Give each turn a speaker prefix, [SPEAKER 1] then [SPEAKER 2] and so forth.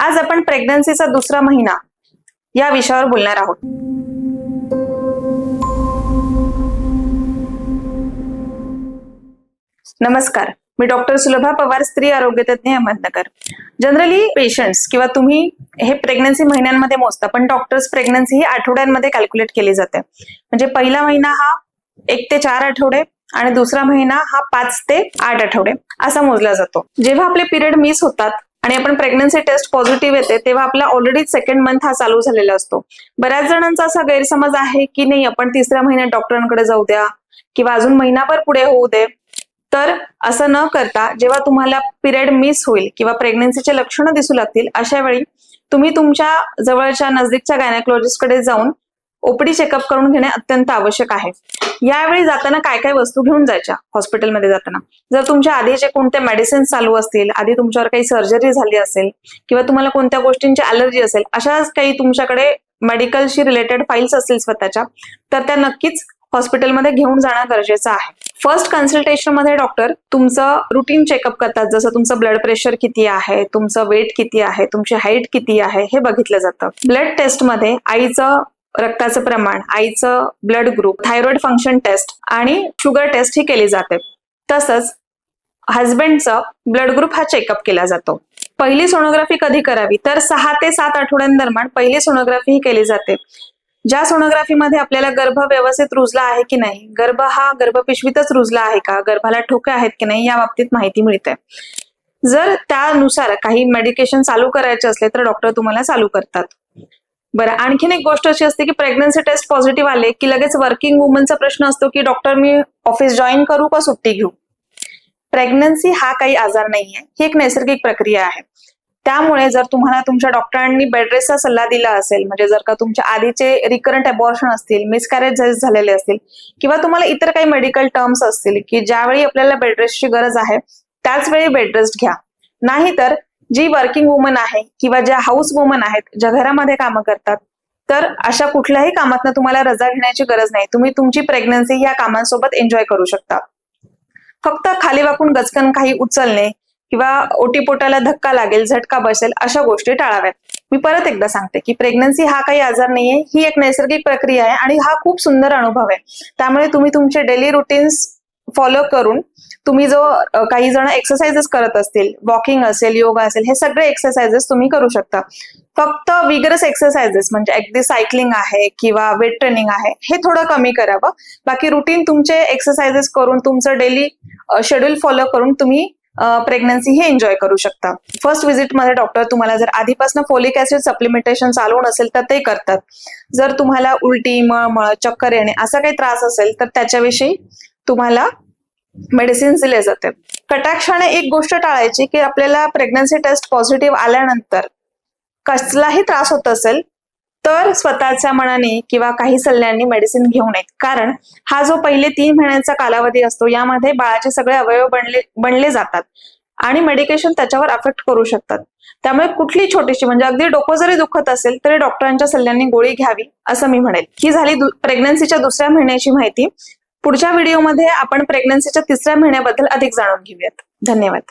[SPEAKER 1] आज आपण प्रेग्नन्सीचा दुसरा महिना या विषयावर बोलणार आहोत. नमस्कार. मी डॉक्टर सुलभा पवार स्त्री आरोग्य तज्ञ अहमदनगर. जनरली पेशंट्स किंवा तुम्ही हे प्रेग्नन्सी महिन्यांमध्ये मोजता पण डॉक्टर्स प्रेग्नन्सी ही आठवड्यांमध्ये कॅल्क्युलेट केली जाते. म्हणजे पहिला महिना हा एक ते चार आठवडे आणि दुसरा महिना हा पाच ते आठ आठवडे असा मोजला जातो. जेव्हा आपले पिरियड मिस होतात आणि आपण प्रेग्नन्सी टेस्ट पॉझिटिव्ह येते तेव्हा आपला ऑलरेडी सेकंड मंथ हा चालू झालेला असतो. बऱ्याच जणांचा असा गैरसमज आहे की नाही आपण तिसऱ्या महिन्यात डॉक्टरांकडे जाऊ द्या किंवा अजून महिनाभर पुढे होऊ दे. तर असं न करता जेव्हा तुम्हाला पिरियड मिस होईल किंवा प्रेग्नन्सीचे लक्षणं दिसू लागतील अशा वेळी तुम्ही तुमच्या जवळच्या नजदीकच्या गायनाकोलॉजिस्टकडे जाऊन ओपीडी चेकअप करून घेणे अत्यंत आवश्यक आहे. यावेळी जाताना काय काय वस्तू घेऊन जायच्या हॉस्पिटलमध्ये जाताना? जर तुमच्या आधीचे कोणते मेडिसिन चालू असतील आधी तुमच्यावर काही सर्जरी झाली असेल किंवा तुम्हाला कोणत्या गोष्टींची अलर्जी असेल अशाच काही तुमच्याकडे मेडिकलशी रिलेटेड फाईल्स असतील स्वतःच्या तर त्या नक्कीच हॉस्पिटलमध्ये घेऊन जाणं गरजेचं आहे. फर्स्ट कन्सल्टेशनमध्ये डॉक्टर तुमचं रुटीन चेकअप करतात. जसं तुमचं ब्लड प्रेशर किती आहे तुमचं वेट किती आहे तुमची हाईट किती आहे हे बघितलं जातं. ब्लड टेस्टमध्ये आईचं रक्ताचं प्रमाण आईचं blood group thyroid function test आणि शुगर टेस्ट ही केली जाते. तसंच हस्बंडचं ब्लड ग्रुप हा चेकअप केला जातो. पहिली सोनोग्राफी कधी करावी? तर सहा ते सात आठवड्यांदरम्यान पहिली सोनोग्राफी ही केली जाते. ज्या सोनोग्राफीमध्ये आपल्याला गर्भ व्यवस्थित रुजला आहे की नाही? गर्भ हा गर्भपिशवीतच रुजला आहे का? गर्भाला ठोके आहेत की नाही? या बाबतीत माहिती मिळते. जर त्यानुसार काही मेडिकेशन चालू करायचे असले तर डॉक्टर तुम्हाला चालू करतात. बरं आणखीन एक गोष्ट अशी असते की प्रेग्नन्सी टेस्ट पॉझिटिव्ह आले की लगेच वर्किंग वुमनचा प्रश्न असतो की डॉक्टर मी ऑफिस जॉईन करू का सुट्टी घेऊ? प्रेग्नन्सी हा काही आजार नाहीये. ही एक नैसर्गिक प्रक्रिया आहे. त्यामुळे जर तुम्हाला तुमच्या डॉक्टरांनी बेडरेसचा सल्ला दिला असेल म्हणजे जर का तुमच्या आधीचे रिकरंट अबॉर्शन असतील मिसकॅरेज झालेले असतील किंवा तुम्हाला इतर काही मेडिकल टर्म्स असतील की ज्यावेळी आपल्याला बेडरेस्टची गरज आहे त्याच वेळी बेडरेस्ट घ्या. नाहीतर जी वर्किंग वुमन आहे किंवा ज्या हाऊस वुमन आहेत ज्या घरामध्ये कामं करतात तर अशा कुठल्याही कामातनं तुम्हाला रजा घेण्याची गरज नाही. तुम्ही तुमची प्रेग्नन्सी या कामांसोबत एन्जॉय करू शकता. फक्त खाली वाकून गचकन काही उचलणे किंवा ओटीपोटाला धक्का लागेल झटका बसेल अशा गोष्टी टाळाव्यात. मी परत एकदा सांगते की प्रेग्नन्सी हा काही आजार नाहीये ही एक नैसर्गिक प्रक्रिया आहे आणि हा खूप सुंदर अनुभव आहे. त्यामुळे तुम्ही तुमचे डेली रुटीन्स फॉलो करून तुम्ही जो काही जण एक्सरसाइजेस करत असतील वॉकिंग असेल योगा असेल हे सगळे एक्सरसाइजेस तुम्ही करू शकता. फक्त विगरस एक्सरसाइजेस म्हणजे अगदी सायकलिंग आहे किंवा वेट ट्रेनिंग आहे हे थोडं कमी करावं. बाकी रुटीन तुमचे एक्सरसाइजेस करून तुमचं डेली शेड्यूल फॉलो करून तुम्ही प्रेग्नन्सी हे एन्जॉय करू शकता. फर्स्टमध्ये डॉक्टर तुम्हाला जर आधीपासून फोलिक ऍसिड सप्लिमेंटेशन चालवून असेल तर ते करतात. जर तुम्हाला उलटी मळमळ चक्कर येणे असा काही त्रास असेल तर त्याच्याविषयी तुम्हाला मेडिसिन दिले जाते. कटाक्षाने एक गोष्ट टाळायची की आपल्याला प्रेग्नन्सी टेस्ट पॉझिटिव्ह आल्यानंतर कसलाही त्रास होत असेल तर स्वतःच्या मनाने किंवा काही सल्ल्यांनी मेडिसिन घेऊ नयेत कारण हा जो पहिले तीन महिन्यांचा कालावधी असतो यामध्ये बाळाचे सगळे अवयव बनले बनले जातात आणि मेडिकेशन त्याच्यावर अफेक्ट करू शकतात. त्यामुळे कुठली छोटीशी म्हणजे अगदी डोकं जरी दुखत असेल तरी डॉक्टरांच्या सल्ल्यांनी गोळी घ्यावी असं मी म्हणेल. ही झाली दु- प्रेग्नन्सीच्या दुसऱ्या महिन्याची माहिती. पुढच्या व्हिडिओमध्ये आपण प्रेग्नन्सीच्या तिसऱ्या महिन्याबद्दल अधिक जाणून घेऊयात. धन्यवाद.